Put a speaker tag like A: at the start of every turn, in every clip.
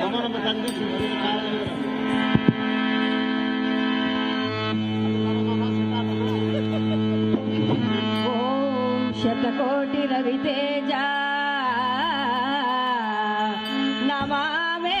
A: ನಮ್ಮ ತಂದೆ ಸುಮ್ಮನೆ ಕಾರಣ
B: ಓಂ ಶತಕೋಟಿ Raviteja ನಮಾಮೇ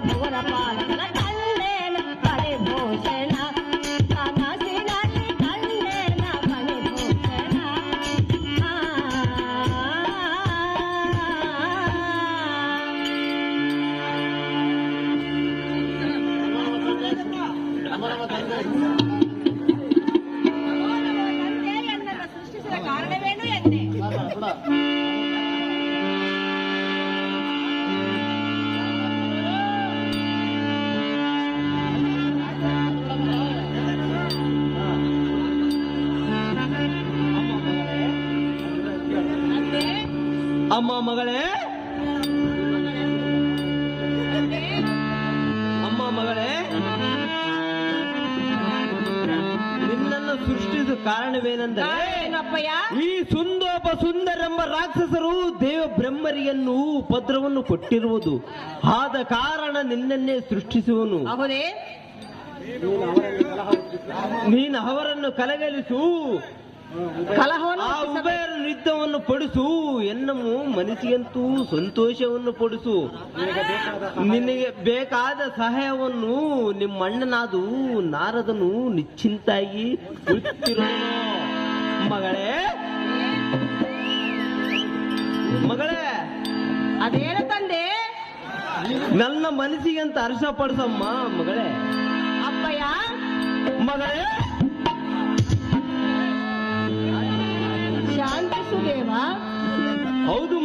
B: love, what a fun, what a fun.
C: ಅಮ್ಮ ಮಗಳೇ. ಅಮ್ಮ ಮಗಳೇ. ನಿನ್ನನ್ನು ಸೃಷ್ಟಿಸಿದ ಕಾರಣವೇನೆಂದರೆ ಈ ಸುಂದೋಪ ಸುಂದರೆಂಬ ರಾಕ್ಷಸರು ದೇವ ಬ್ರಹ್ಮರಿಯನ್ನು ಉಪದ್ರವನ್ನು ಕೊಟ್ಟಿರುವುದು. ಆದ ಕಾರಣ ನಿನ್ನನ್ನೇ ಸೃಷ್ಟಿಸುವನು. ನೀನು ಅವರನ್ನು ಕಲಗಲಿಸು ಆ ಉಭಯರ ಯುದ್ಧವನ್ನು ಪಡಿಸು ಎನ್ನము ಮನಸ್ಸಿಗಂತೂ ಸಂತೋಷವನ್ನು ಪಡಿಸು. ನಿನಗೆ ಬೇಕಾದ ಸಹಾಯವನ್ನು ನಿಮ್ಮ ಅಣ್ಣನಾದು ನಾರದನು ನಿಶ್ಚಿಂತಾಗಿ ಮಗಳೇ! ಮಗಳೇ!
B: ಅದೇನ ತಂದೆ?
C: ನನ್ನ ಮನಸ್ಸಿಗೆ ಅಂತ ಹರ್ಷ ಪಡಿಸಮ್ಮ ಮಗಳೇ.
B: ಅಪ್ಪಯ್ಯ?
C: ಮಗಳೇ!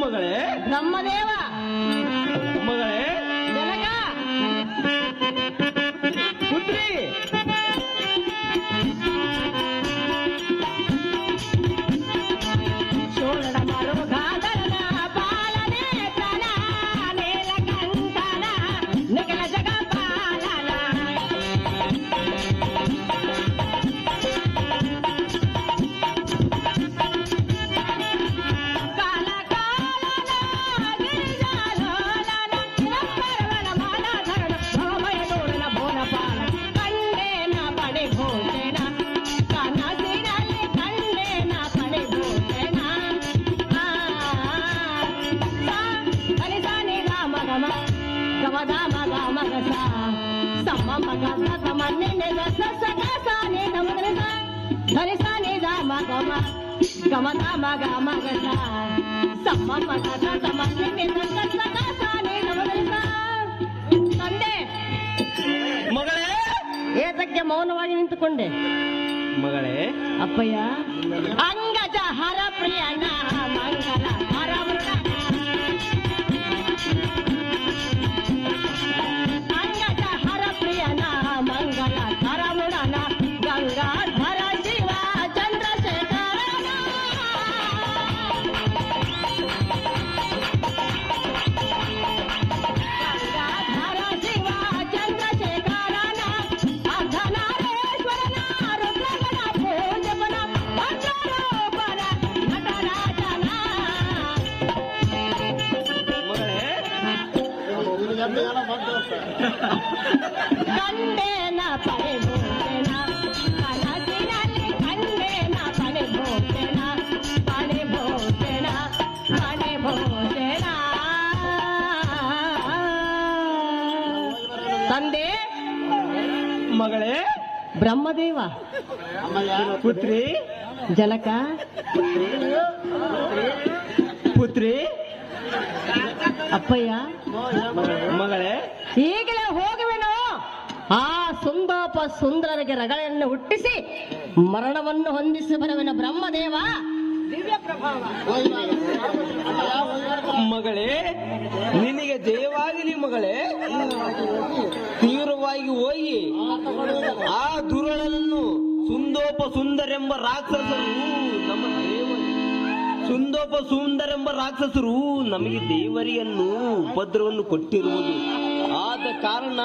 C: ಮಗಳೇ
B: ನಮ್ಮ
C: ಮಗಳೇ
B: ಸ ಗ ಮ ನಿ ನಿ ಗ ಸ ಸ ಗ ಸ ನಿ ಗ ಮ ಗ ನಿ ಸ, ಧನಿ ಸಾ ನಿ ಗ ಮ ಗ ಮ, ಗ ಮ ಗ ಮ ಗ ಮ ಗ ಸಾ, ಸ ಮ ಮ ಗ ಸ ಗ ಮ ನಿ ನಿ ಗ ಸ ಸ ಗ ಸ ನಿ ಗ ಮ ಗ ನಿ ಸ. ತಂದೆ
C: ಮಗಳೇ
B: ಏತಕ್ಕೆ ಮೌನವಾಗಿ ನಿಂತುಕೊಂಡೆ
C: ಮಗಳೇ
B: ಅಪ್ಪಯ್ಯ ಅಂಗಜ ಹರ ಪ್ರಿಯನ ಮಂಗಲ ಹರ ತಂದೆ?
C: ಮಗಳೇ?
B: ಬ್ರಹ್ಮದೇವ?
C: ಪುತ್ರಿ?
B: ಜನಕ?
C: ಪುತ್ರಿ?
B: ಅಪ್ಪಯ್ಯ?
C: ಮಗಳೇ?
B: ಈಗಲೇ ಹೋಗುವೆನು? ಆ ಸುಂದೋಪ ಸುಂದರರಿಗೆ ರಗಳನ್ನು ಹುಟ್ಟಿಸಿ ಮರಣವನ್ನು ಹೊಂದಿಸಿ ಬರವನ ಬ್ರಹ್ಮದೇವ. ದಿವ್ಯ ಪ್ರಭಾವ.
C: ಮಗಳೇ ನಿನಗೆ ಜಯವಾಗಲಿ ಮಗಳೇ. ತೀವ್ರವಾಗಿ ಹೋಗಿ ಆ ದುರಳನ್ನು ಸುಂದೋಪ ಸುಂದರೆಂಬ ರಾಕ್ಷಸರು ನಮ್ಮ ಸುಂದೋಪ ಸುಂದರೆಂಬ ರಾಕ್ಷಸರು ನಮಗೆ ದೇವರಿಯನ್ನು ಉಪದ್ರವನ್ನು ಕೊಟ್ಟಿರುವುದು. ಆದ ಕಾರಣ